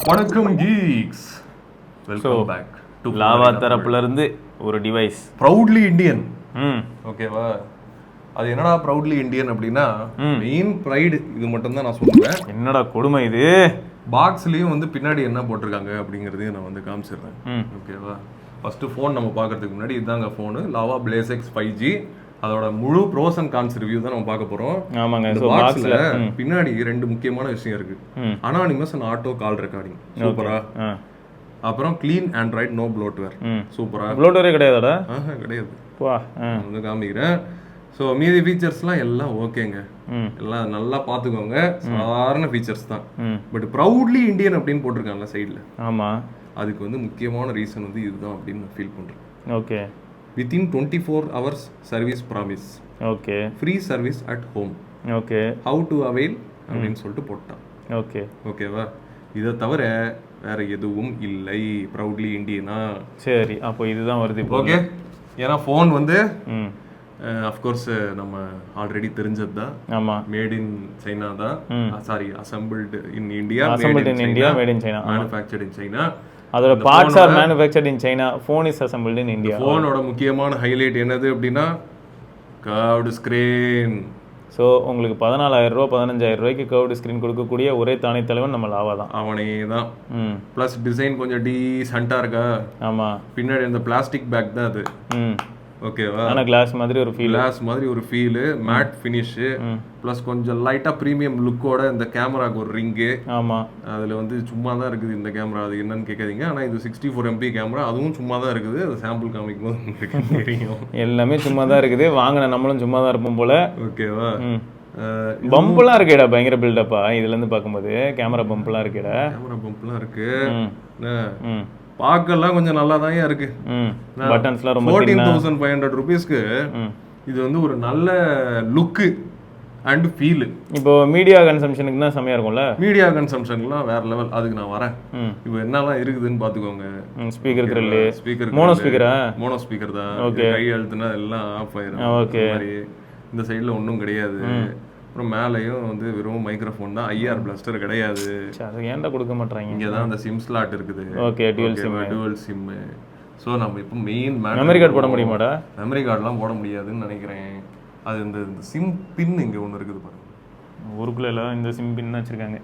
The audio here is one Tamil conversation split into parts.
வணக்கம் geeks welcome back to Lava தரப்புல இருந்து ஒரு டிவைஸ் ப்ரௌட்லி இந்தியன் ம். ஓகேவா அது என்னடா ப்ரௌட்லி இந்தியன் அப்படின்னா. மெயின் ப்ரைடு இது மட்டும் தான் நான் சொல்லுவேன். என்னடா கொடுமை இது? பாக்ஸ்லயும் வந்து பின்னாடி என்ன போட்டிருக்காங்க அப்படிங்கறதையும் நான் வந்து காமிச்சிடுறேன். ஓகேவா ஃபர்ஸ்ட் ஃபோன் நம்ம பார்க்கறதுக்கு முன்னாடி இதுதாங்க phone Lava Blaze X five G அதோட முழு ப்ரோஸ் அண்ட் கான்ஸ் ரிவ்யூ தான் நம்ம பார்க்க போறோம். ஆமாங்க இந்த பாக்ஸ்ல பின்னாடி ரெண்டு முக்கியமான விஷயம் இருக்கு. Anonymous and auto call recording சூப்பரா? அப்புறம் க்ளீன் ஆண்ட்ராய்ட் நோ ப்ளோட்வேர் சூப்பரா? ப்ளோட்டரே கிடையாதாடா? கிடையாது. வா வந்து காமிக்கிறேன். ஸோ மீதி ஃபீச்சர்ஸ்லாம் எல்லாம் ஓகேங்க எல்லாம் நல்லா பார்த்துக்கோங்க. சாதாரண ஃபீச்சர்ஸ் தான். பட் ப்ரௌட்லி இந்தியன் அப்படின்னு போட்டிருக்காங்கல்ல சைடில் ஆமாம் அதுக்கு வந்து முக்கியமான ரீசன் வந்து இதுதான் அப்படின்னு நான் ஃபீல் பண்ணுறேன் okay within twenty four hours service promise okay free service at home okay how to avail அப்படின்னு சொல்லிட்டு போட்டான். ஓகே ஓகேவா இதை தவிர வேற எதுவும் இல்லை. ப்ரௌட்லி இந்தியனா சரி அப்போ இதுதான் வருது ஓகே ஏன்னா ஃபோன் வந்து அஃப்கோர்ஸ் நம்ம ஆல்ரெடி தெரிஞ்சது தான் ஆமாம் மேட் இன் சைனா தான். Sorry assembled in India assembled in India made in China manufactured in China அதோட parts are manufactured in China phone is assembled in India ஃபோனோட முக்கியமான ஹைலைட் என்னது அப்படின்னா கர்வ்டு ஸ்க்ரீன் ஸோ உங்களுக்கு பதினாலாயிரம் ரூபா பதினஞ்சாயிரம் ரூபாய்க்கு கர்வ்டு ஸ்க்ரீன் கொடுக்கக்கூடிய ஒரே தானே தலைவன் நம்ம லாவா தான். அவனே தான் ம். ப்ளஸ் டிசைன் கொஞ்சம் டீசெண்டாக இருக்கா? ஆமாம் பின்னாடி அந்த பிளாஸ்டிக் பேக் தான் அது. ம். ஓகேவா ஆனால் கிளாஸ் மாதிரி ஒரு ஃபீல் கிளாஸ் மாதிரி ஒரு ஃபீலு மேட் ஃபினிஷு ப்ளஸ் கொஞ்சம் லைட்டாக ப்ரீமியம் லுக்கோட இந்த கேமராக்கு ஒரு ரிங்கு ஆமாம் அதில் வந்து சும்மா தான் இருக்குது இந்த கேமரா அது என்னன்னு கேட்காதீங்க. ஆனால் இது சிக்ஸ்டி ஃபோர் எம்பி கேமரா அதுவும் சும்மா தான் இருக்குது. அது சாம்பிள் காமிக்கும் போது உங்களுக்கு தெரியும். எல்லாமே சும்மா தான் இருக்குது. வாங்கின நம்மளும் சும்மா தான் இருப்போம் போல. ஓகேவா பம்பெல்லாம் இருக்கேடா பயங்கர பில்டப்பா இதுலேருந்து பார்க்கும்போது. கேமரா பம்பெல்லாம் இருக்கேடா. கேமரா பம்ப்லாம் இருக்கு. பார்க்கலாம் கொஞ்சம் நல்லா தான் இருக்கு. ம் பட்டன்ஸ்லாம் ரொம்ப ஃபோர்டீன் தௌசண்ட் ஃபைவ் ஹண்ட்ரட் ருபீஸ்க்கு இது வந்து ஒரு நல்ல லுக்கு அண்ட் ஃபீலு இப்போ மீடியா கன்சம்ஷனுக்கு தான் செம்மையாக இருக்கும்ல? மீடியா கன்சம்ஷன்லாம் வேற லெவல் அதுக்கு நான் வரேன். ம். இப்போ என்னெல்லாம் இருக்குதுன்னு பார்த்துக்கோங்க. ஸ்பீக்கர் கிரில்லு ஸ்பீக்கர் மோனோ ஸ்பீக்கரா மோனோ ஸ்பீக்கர் தான். இது கை அழுத்துனா எல்லாம் ஆஃப் ஆயிரும். ஓகே. இந்த சைடுல ஒன்றும் கிடையாது. அப்புறம் மேலேயும் வந்து வெறும் மைக்ரோஃபோன் தான் ஐஆர் பிளாஸ்டர் கிடையாது. அது ஏன்டா கொடுக்க மாட்டாங்க இங்கே தான் அந்த சிம் ஸ்லாட் இருக்குது. Okay dual SIM dual SIM so நம்ம இப்போ மெயின் மெமரி கார்டு போட முடியுமாடா? மெமரி கார்டெலாம் போட முடியாதுன்னு நினைக்கிறேன். அது இந்த சிம் பின் இங்கே ஒன்று இருக்குது பாருங்க. ஊருக்குள்ள எல்லாம் இந்த சிம் பின் வச்சிருக்காங்க.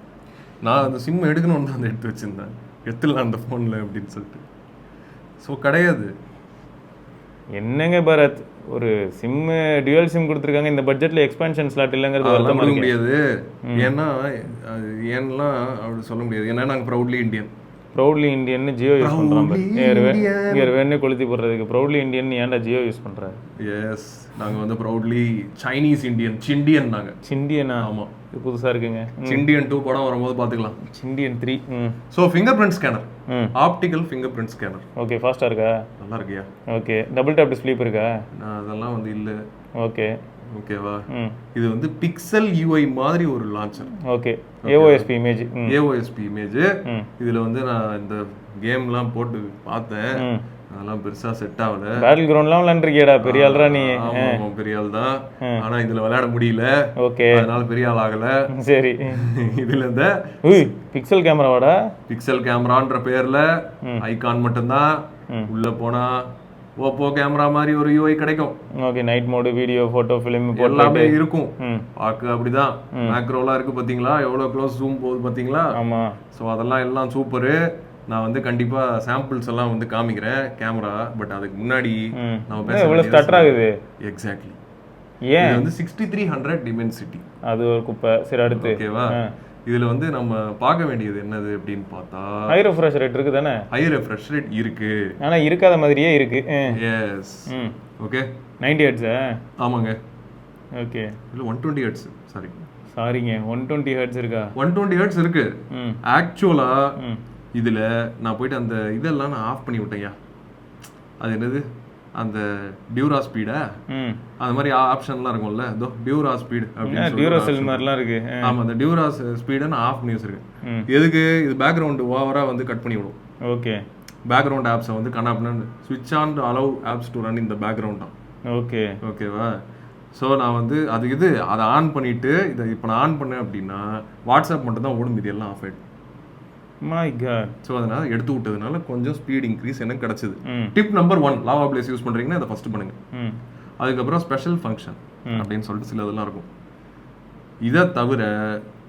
நான் அந்த சிம் எடுக்கணும்னு தான் எடுத்து வச்சிருந்தேன். எடுத்துடலாம் அந்த ஃபோனில் அப்படின்னு சொல்லிட்டு. ஸோ கிடையாது. என்னங்க பரத்? ஒரு சிம் டியூயல் சிம் கொடுத்துருக்காங்க. இந்த பட்ஜெட்ல எக்ஸ்பான்ஷன் ஸ்லாட் இல்லைங்கிறது இருக்கு. முடியாது. ஏன்னா ஏன்லாம் அப்படி சொல்ல முடியாது. ஏன்னா நாங்கள் proudly Indian proudly Indian Jio use Proudly இங்கே வேணே கொளுத்தி போடுறதுக்கு. ப்ரௌட்லி இந்தியன் ஏன்டா ஜியோ யூஸ் பண்றாரு எஸ் நாங்கள் வந்து ப்ரௌட்லி சைனீஸ் இந்தியன் சிண்டியன் நாங்கள் சிண்டியனா ஆமாம் இது புதுசா இருக்குங்க. சிண்டியன் டூ படம் வரும்போது பார்த்துக்கலாம் சிண்டியன் three so fingerprint scanner optical fingerprint scanner okay ஃபாஸ்ட்டாக இருக்கா? நல்லா இருக்கியா? ஓகே டபுள் டேப் ஸ்லீப் இருக்கா? அதெல்லாம் வந்து இல்லை. ஓகே ஓகேவா? இது வந்து பிக்சல் யூஐ மாதிரி ஒரு launcher okay. AOSP image AOSP image இதுல வந்து நான் இந்த கேம்லாம் போட்டு பார்த்தேன். அதெல்லாம் பெருசா செட் ஆகல. பேட்டில் கிரவுண்ட்லாம் விளாண்டுருக்கியடா பெரிய ஆள்ரா நீ. ஆமா பெரிய ஆள் தான். ஆனா இதுல விளையாட முடியல. ஓகே. அதனால பெரிய ஆள் ஆகல. சரி. இதுல இந்த பிக்சல் கேமராவாடா பிக்சல் கேமரான்ற பேர்ல ஐகான் மட்டும்தான். உள்ள போனா ஓப்போ கேமரா மாதிரி ஒரு யூஐ கிடைக்கும். Okay night mode video photo film எல்லாமே இருக்கும். பார்க்க அப்படிதான். மேக்ரோலாம் இருக்கு பாத்தீங்களா? எவ்வளவு க்ளோஸ் ஜூம் போகுது பாத்தீங்களா? ஆமாம் ஸோ அதெல்லாம் எல்லாம் சூப்பரு நான் வந்து கண்டிப்பா சாம்பிள்ஸ் எல்லாம் வந்து காமிக்கிறேன் கேமரா பட் அதுக்கு முன்னாடி நம்ம என்ன இவ்வளோ ஸ்டட்டர் ஆகுது? எக்ஸாக்ட்லி ஏன்? வந்து சிக்ஸ்டி த்ரீ ஹண்ட்ரட் டிமென்சிட்டி அது ஒரு குப்பை சரி அடுத்து. ஓகேவா. இதுல வந்து நம்ம பார்க்க வேண்டியது என்னது அப்படின்னு பார்த்தா ஹை ரெஃப்ரெஷ் ரேட் இருக்கு தானே ஹை ரெஃப்ரெஷ் ரேட் இருக்கு. ஆனா இருக்காத மாதிரியே இருக்கு. எஸ் ஓகே நைன்டி ஹெட்ஸா ஆமாங்க. ஓகே. இல்லை ஒன் டுவெண்ட்டி ஹெட்ஸ் சாரி சாரிங்க ஒன் டுவெண்ட்டி ஹெட்ஸ் இருக்கா? ஒன் டுவெண்ட்டி ஹெட்ஸ் இருக்கு. ம். ஆக்சுவலா ம். இதுல நான் போயிட்டு அந்த இதெல்லாம் நான் ஆஃப் பண்ணி விட்டேன்யா அது என்னது? அந்த டியூரா ஸ்பீடா அந்த மாதிரி ஆப்ஷன்லாம் இருக்கும்ல. இதோ டியூரா ஸ்பீட் அப்படின்னு டியூரோ செல் மாதிரிலாம் இருக்கு. இருக்கு. ஆமா அந்த டியூரா ஸ்பீடை நான் ஆஃப் வச்சிருக்கேன் ம். எதுக்கு? இது பேக்ரவுண்ட் ஓவரா வந்து கட் பண்ணி விடும். ஓகே. பேக்ரவுண்ட் ஆப்ஸை வந்து கண்ணாப்பின்னு ஸ்விட்ச் on allow apps to run இந்த பேக்ரவுண்ட் தான். ஓகே. ஓகேவா ஸோ நான் வந்து அது இது அதை ஆன் பண்ணிட்டு இதை இப்போ நான் ஆன் பண்ணேன் அப்படின்னா வாட்ஸ்அப் மட்டும் தான் ஓடும். இது எல்லாம் ஆஃப் ஆயிடும். மை காட் ஸோ அதனால் எடுத்து விட்டதுனால கொஞ்சம் ஸ்பீட் இன்க்ரீஸ் எனக்கு கிடச்சிது. Tip number one Lava Blaze use பண்ணுறீங்கன்னா அதை ஃபஸ்ட்டு பண்ணுங்க. ம். அதுக்கப்புறம் ஸ்பெஷல் ஃபங்க்ஷன் அப்படின்னு சொல்லிட்டு சில இதெல்லாம் இருக்கும். இதை தவிர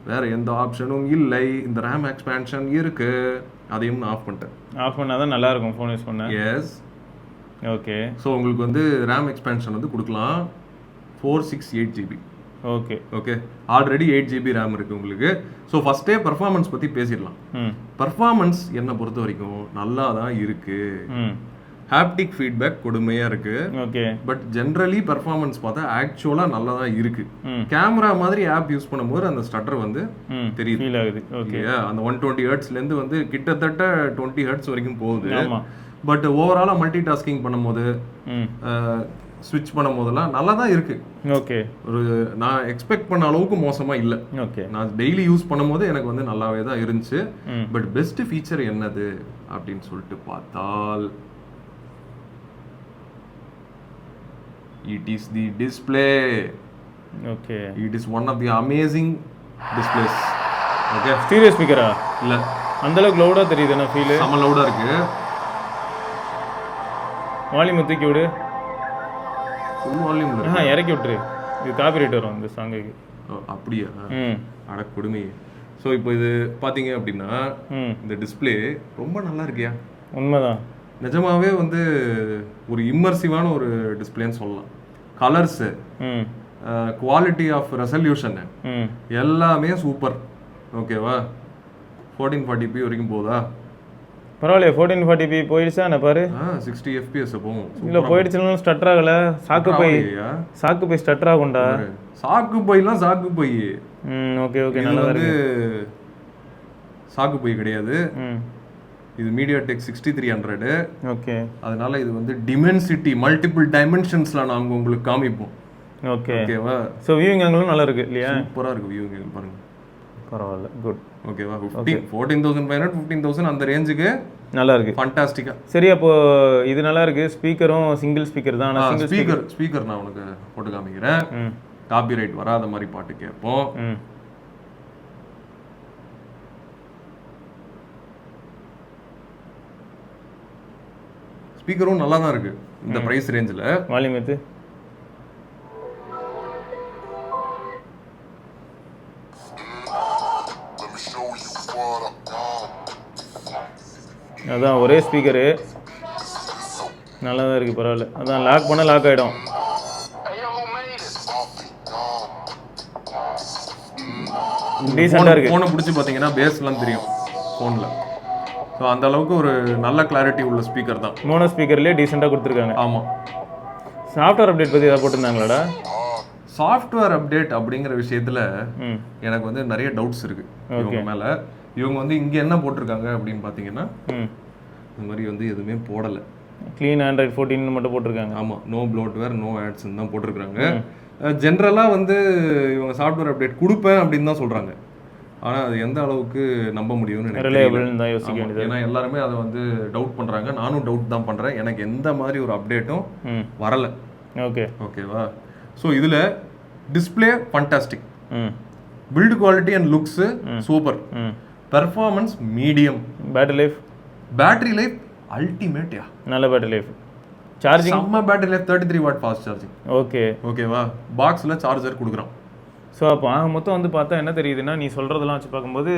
வேற எந்த ஆப்ஷனும் இல்லை. இந்த ரேம் எக்ஸ்பேன்ஷன் இருக்கு. அதையும் நான் ஆஃப் பண்ணிட்டேன். ஆஃப் பண்ணால் தான் நல்லா இருக்கும் ஃபோன் யூஸ் பண்ண. எஸ் ஓகே ஸோ உங்களுக்கு வந்து ரேம் எக்ஸ்பேன்ஷன் வந்து கொடுக்கலாம். Four six eight GB okay okay already eight GB RAM இருக்கு உங்களுக்கு. ஸோ ஃபஸ்ட்டே பர்ஃபார்மன்ஸ் பற்றி பேசிடலாம். ம். பர்ஃபார்மன்ஸ் என்னை பொறுத்த வரைக்கும் நல்லா தான் இருக்கு ஹாப்டிக் ஃபீட்பேக் கொடுமையாக இருக்கு. ஓகே பட் ஜென்ரலி பர்ஃபார்மன்ஸ் பார்த்தா ஆக்சுவலாக நல்லா தான் இருக்கு. கேமரா மாதிரி ஆப் யூஸ் பண்ணும்போது அந்த ஸ்டட்டர் வந்து தெரியுது. ஃபீல் ஆகுது. ஓகே இல்லையா அந்த ஒன் டுவெண்ட்டி ஹர்ட்ஸ்லேருந்து வந்து கிட்டத்தட்ட டுவெண்ட்டி ஹர்ட்ஸ் வரைக்கும் போகுது. ஆமா. பட் ஓவராலாக மல்டி டாஸ்கிங் பண்ணும்போது ஸ்விட்ச் பண்ணும் போதெல்லாம் நல்லா தான் இருக்கு. ஓகே ஒரு நான் எக்ஸ்பெக்ட் பண்ண அளவுக்கு மோசமாக இல்லை. ஓகே நான் டெய்லி யூஸ் பண்ணும்போது எனக்கு வந்து நல்லாவே தான் இருந்துச்சு. பட் பெஸ்ட் ஃபீச்சர் என்னது? அப்படின்னு சொல்லிட்டு பார்த்தால் it is the display okay it is one of the amazing displays okay stereo ஸ்பீக்கரா இல்லை. அந்த அளவுக்கு லவுடாக தெரியுதுண்ணா ஃபீலு செம லவுடாக இருக்கு. வால்யூம் தூக்கி விடு. ஃபுல் வால்யூம் இருக்கு ஆஹா இறக்கி விட்டுரு. இது காப்பிரைட் வரும் இந்த சாங்குக்கு அப்படியா? அட கொடுமை. ஸோ இப்போ இது பார்த்தீங்க அப்படின்னா இந்த டிஸ்பிளே ரொம்ப நல்லா இருக்கியா? உண்மைதான். நிஜமாவே வந்து ஒரு இம்மர்சிவான ஒரு டிஸ்பிளேன்னு சொல்லலாம். கலர்ஸு ம். குவாலிட்டி ஆஃப் ரெசல்யூஷன் ம். எல்லாமே சூப்பர் ஓகேவா ஃபோர்டீன் ஃபார்ட்டி பி வரைக்கும் போதா? பரவாயில்லையே ஃபோர்டீன் ஃபார்ட்டி பி போயிடுச்சா என்ன பாரு? சிக்ஸ்டி எஃபிஎஸ் போகும். இல்லை போயிடுச்சுனாலும் ஸ்டட்டர் ஆகல. சாக்கு பை? சாக்கு பை ஸ்டட்டர் ஆகும்டா. சாக்கு பைலாம் சாக்கு பை. ம் ஓகே ஓகே நல்லா வந்து சாக்கு பை கிடையாது. ம். இது MediaTek sixty three hundred okay. அதனால இது வந்து டிமென்சிட்டி மல்டிபிள் டைமென்ஷன்ஸ்ல நாங்கள் உங்களுக்கு காமிப்போம். ஓகே. ஓகேவா? ஸோ வியூவிங் ஆங்கிளும் நல்லா இருக்கு இல்லையா? சூப்பரா இருக்கு வியூ பாருங்க. பரவாயில்ல. குட் ஓகேவா? Fifteen fourteen thousand five hundred fifteen thousand அந்த ரேஞ்சுக்கு நல்லா இருக்கு ஃபண்டாஸ்டிக்கா சரி அப்போ இது நல்லா இருக்கு ஸ்பீக்கரும் சிங்கிள் ஸ்பீக்கர் தான் ஆனால் ஸ்பீக்கர் ஸ்பீக்கர் நான் உனக்கு போட்டு காமிக்கிறேன். ம். காப்பிரைட் வராத மாதிரி பாட்டு கேட்போம். ஸ்பீக்கரும் நல்லா தான் இருக்கு. இந்த பிரைஸ் ரேஞ்சில் வால்யூம் எத்து? அதான் ஒரே ஸ்பீக்கரு நல்லா தான் இருக்கு பரவாயில்ல. அதான் லாக் பண்ண லாக் ஆகிடும்? டீசெண்டாக இருக்கு. ஃபோனை பிடிச்சி பார்த்தீங்கன்னா பேஸ்லாம் தெரியும் ஃபோனில் ஸோ அந்த அளவுக்கு ஒரு நல்ல கிளாரிட்டி உள்ள ஸ்பீக்கர் தான். மோனோ ஸ்பீக்கர்லேயே டீசெண்டாக கொடுத்துருக்காங்க. ஆமாம் சாஃப்ட்வேர் அப்டேட் பற்றி ஏதாவது போட்டிருந்தாங்களாடா? சாஃப்ட்வேர் அப்டேட் அப்படிங்கிற விஷயத்துல எனக்கு வந்து நிறைய டவுட்ஸ் இருக்கு. இவங்க மேல. இவங்க வந்து இங்க என்ன போட்டிருக்காங்க அப்படின்னு பாத்தீங்கன்னா ம். இந்த மாதிரி வந்து எதுவுமே போடல. க்ளீன் ஆண்ட்ராய்ட் ஃபோர்டீன் மட்டும் போட்டிருக்காங்க. ஆமா நோ ப்ளோட்வேர் நோ ஆட்ஸ் தான் போட்டிருக்காங்க ஜென்ரலா வந்து இவங்க சாஃப்ட்வேர் அப்டேட் கொடுப்பேன் அப்படின்னு தான் சொல்றாங்க. ஆனா அது எந்த அளவுக்கு நம்ப முடியும்னு வேண்டியது ஏன்னா எல்லாருமே அதை வந்து டவுட் பண்றாங்க. நானும் டவுட் தான் பண்றேன். எனக்கு எந்த மாதிரி ஒரு அப்டேட்டும் வரல. ஓகே. ஓகேவா? ஸோ இதுல டிஸ்பிளே ஃபண்டாஸ்டிக் ம். Build quality and looks super ம். Performance medium battery life battery life அல்டிமேட்யா நல்ல பேட்டரி லைஃப் சார்ஜிங் செம்ம battery life thirty three watt fast charging okay ஓகேவா பாக்ஸில் சார்ஜர் கொடுக்குறான் ஸோ அப்போ ஆக மொத்தம் வந்து பார்த்தா என்ன தெரியுதுன்னா நீ சொல்கிறதெல்லாம் வச்சு பார்க்கும்போது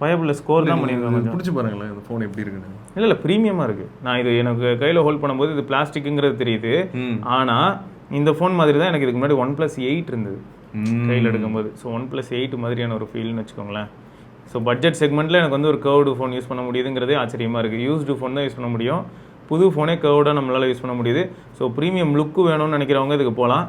பயபில் ஸ்கோர் தான் பண்ணியிருக்காங்க பிடிச்சி பாருங்களேன் இந்த ஃபோன் எப்படி இருக்குன்னு. இல்லை இல்லை ப்ரீமியமாக இருக்குது நான் இது எனக்கு கையில் ஹோல்ட் பண்ணும்போது இது பிளாஸ்டிக்குங்கிறது தெரியுது. ஆனால் இந்த ஃபோன் மாதிரி தான் எனக்கு இதுக்கு முன்னாடி ஒன் ப்ளஸ் எயிட் இருந்தது. கையில் எடுக்கும்போது. ஸோ ஒன் ப்ளஸ் எயிட் மாதிரியான ஒரு ஃபீல்னு வச்சுக்கோங்களேன். ஸோ பட்ஜெட் செக்மெண்ட்டில் எனக்கு வந்து ஒரு கர்வ்டு ஃபோன் யூஸ் பண்ண முடியுதுங்கிறதே ஆச்சரியமாக இருக்குது யூஸ்டு ஃபோன் தான் யூஸ் பண்ண முடியும். புது ஃபோனே கர்வ்டாக நம்மளால் யூஸ் பண்ண முடியுது. ஸோ ப்ரீமியம் லுக்கு வேணும்னு நினைக்கிறவங்க இதுக்கு போகலாம்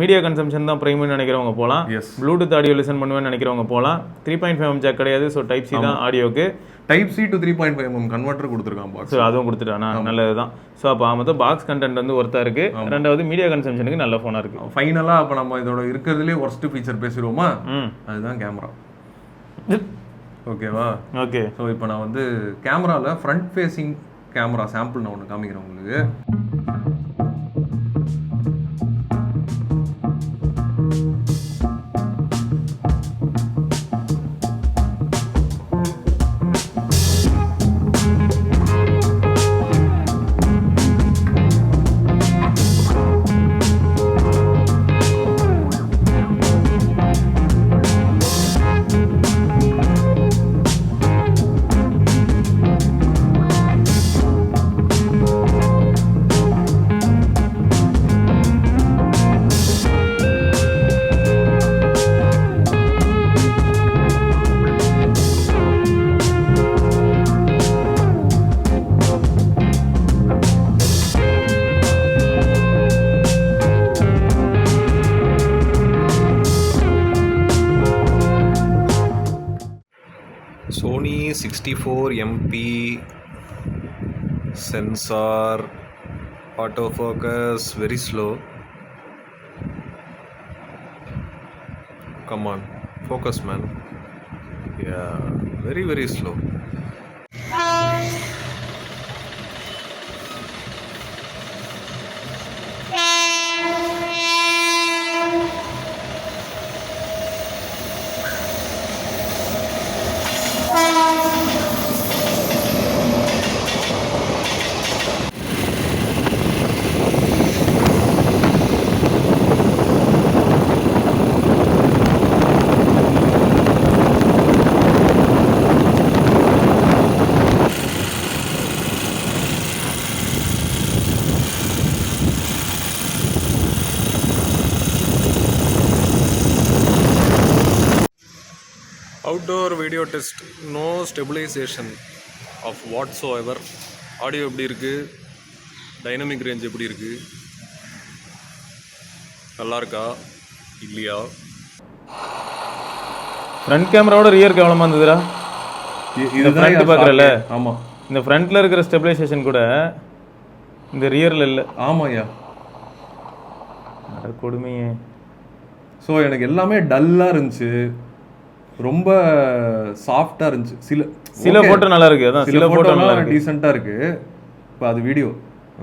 மீடியா கன்சம்ஷன் தான் ப்ரைம்னு நினைக்கிறவங்க போகலாம். ப்ளூடூத் ஆடியோ லிசன் பண்ணுவேன்னு நினைக்கிறவங்க போகலாம் த்ரீ பாயிண்ட் ஃபைவ் ஜாக் கிடையாது. ஸோ டைப் சி தான் ஆடியோக்கு type C to three point five M converter கொடுத்துருக்கான் பாக்ஸ் ஸோ அதுவும் கொடுத்துட்டானா. நல்லது தான் ஸோ அப்போ மொத்தம் பாக்ஸ் கண்டென்ட் வந்து ஒருத்தா இருக்குது ரெண்டாவது மீடியா கன்சம்ஷனுக்கு நல்ல ஃபோனாக இருக்குது ஃபைனலாக அப்போ நம்ம இதோட இருக்கிறதுலே ஒர்ஸ்ட் ஃபீச்சர் பேசிடுவோமா? அதுதான் கேமரா ஓகேவா? ஓகே. ஸோ இப்போ நான் வந்து கேமராவில் ஃப்ரண்ட் ஃபேஸிங் கேமரா சாம்பிள் நான் ஒன்று காமிக்கிறேன் உங்களுக்கு. 64 MP sensor, autofocus, very slow. Come on, focus man. Yeah, very, very slow. Outdoor video test no stabilization of whatsoever audio எப்படி இருக்குது டைனமிக் ரேஞ்ச் எப்படி இருக்குது நல்லா இருக்கா? இல்லையா? ஃப்ரண்ட் கேமராவோட ரியர் கேவலமாக இருந்ததுடா. இந்த front பார்க்குறல ஆமாம் இந்த ஃப்ரண்ட்டில் இருக்கிற ஸ்டெபிலைசேஷன் கூட இந்த ரியரில் இல்லை. ஆமாய்யா அட கொடுமையே. ஸோ எனக்கு எல்லாமே டல்லாக இருந்துச்சு. ரொம்ப சாஃப்டாக இருந்துச்சு. சில சில photo நல்லா இருக்கு, அதான் சில ஃபோட்டோலாம் இருக்கு. டீசெண்டாக இருக்கு. இப்போ அது வீடியோ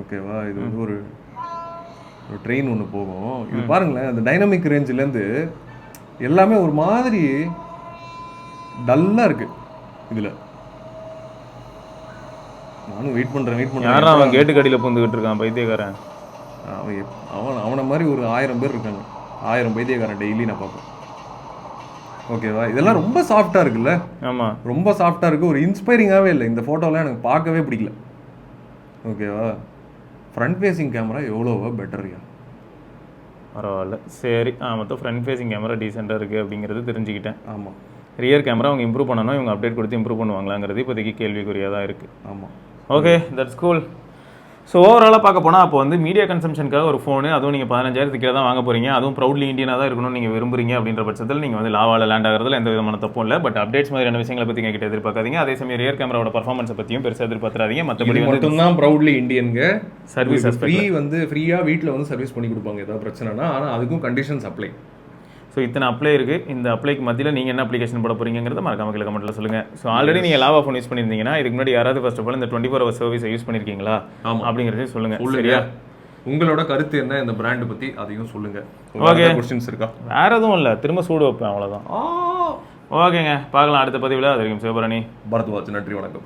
ஓகேவா இது வந்து ஒரு ஒரு ட்ரெயின் ஒன்று போகும். இது பாருங்களேன் அந்த டைனமிக் ரேஞ்சிலேருந்து எல்லாமே ஒரு மாதிரி டல்லாக இருக்கு இதில். நானும் வெயிட் பண்ணுறேன் வெயிட் யாரும் அவன் பண்ணுறேன் கேட்டு கடியில் பூந்துக்கிட்டு இருக்கான் பைத்தியக்காரன்? அவன் அவன் அவனை மாதிரி ஒரு ஆயிரம் பேர் இருக்காங்க. ஆயிரம் பைத்தியக்காரன் டெய்லி நான் பார்ப்பேன். ஓகேவா? இதெல்லாம் ரொம்ப சாஃப்டாக இருக்குல்ல? ஆமாம் ரொம்ப சாஃப்டாக இருக்குது ஒரு இன்ஸ்பைரிங்காகவே இல்லை. இந்த ஃபோட்டோலாம் எனக்கு பார்க்கவே பிடிக்கல. ஓகேவா? ஃப்ரண்ட் ஃபேஸிங் கேமரா எவ்வளோவா பெட்டர்யா பரவாயில்ல. சரி. ஆ மொத்தம் ஃப்ரண்ட் ஃபேசிங் கேமரா டீசெண்டாக இருக்குது அப்படிங்கிறது தெரிஞ்சுக்கிட்டேன். ஆமாம் ரியர் கேமரா அவங்க இம்ப்ரூவ் பண்ணணும். இவங்க அப்டேட் கொடுத்து இம்ப்ரூவ் பண்ணுவாங்களாங்கிறது இப்போதைக்கு கேள்விக்குறியாக தான் இருக்குது ஆமாம் ஓகே தட்ஸ் கூல் ஸோ ஓவராலாக பார்க்க போனால் அப்போ வந்து மீடியா கன்சம்ஷனுக்காக ஒரு ஃபோனு அதுவும் நீங்கள் பதினஞ்சாயிரத்துக்கு கீழே தான் வாங்க போகிறீங்க அதுவும் ப்ரௌட்லி இந்தியனாக தான் இருக்கணும்னு நீங்கள் விரும்புறீங்க அப்படின்ற பட்சத்தில் நீங்கள் வந்து லாவாவில் லேண்ட் ஆகிறதுல எந்த விதமான தப்பும் இல்லை. பட் அப்டேட்ஸ் மாதிரியான விஷயங்களை பற்றி எங்ககிட்ட எதிர்பார்க்காதீங்க. அதே சமயம் ரியர் கேமராவோட பர்ஃபார்மன்ஸை பற்றியும் பெருசாக எதிர்பார்த்துறாதீங்க. மற்றபடி மட்டும்தான் ப்ரௌட்லி இந்தியனுங்க Service ஃப்ரீ வந்து ஃப்ரீயாக வீட்டில் வந்து சர்வீஸ் பண்ணி கொடுப்பாங்க. ஏதாவது பிரச்சனைனா ஆனால் அதுக்கும் கண்டிஷன்ஸ் அப்ளை ஸோ இத்தனை அப்ளை இருக்குது இந்த அப்ளைக்கு மத்தியில் நீங்கள் என்ன அப்ளிகேஷன் போட போறீங்கிறத மறக்காம கீழே கமெண்ட்டில் சொல்லுங்கள் ஸோ ஆல்ரெடி நீங்கள் லாவா ஃபோன் யூஸ் பண்ணியிருந்தீங்கன்னா இதுக்கு முன்னாடி யாராவது ஃபர்ஸ்ட் ஆஃப் ஆல் இந்த டுவெண்ட்டி ஃபோர் ஹவர் சர்வீஸை யூஸ் பண்ணியிருக்கீங்களா? ஆமா. அப்படிங்கிறதையும் சொல்லுங்கள் சொல்லுங்க சரியா? உங்களோட கருத்து என்ன? இந்த பிராண்ட் பற்றி அதையும் சொல்லுங்க. Okay. கொஸ்டின்ஸ் இருக்கா? வேற எதுவும் இல்லை. திரும்ப சூடு வைப்பேன் அவ்வளோதான் ஓகேங்க பார்க்கலாம். அடுத்த பதிவில். அது வரைக்கும் சிவபரணி. பரத்வாஜ். நன்றி. வணக்கம்.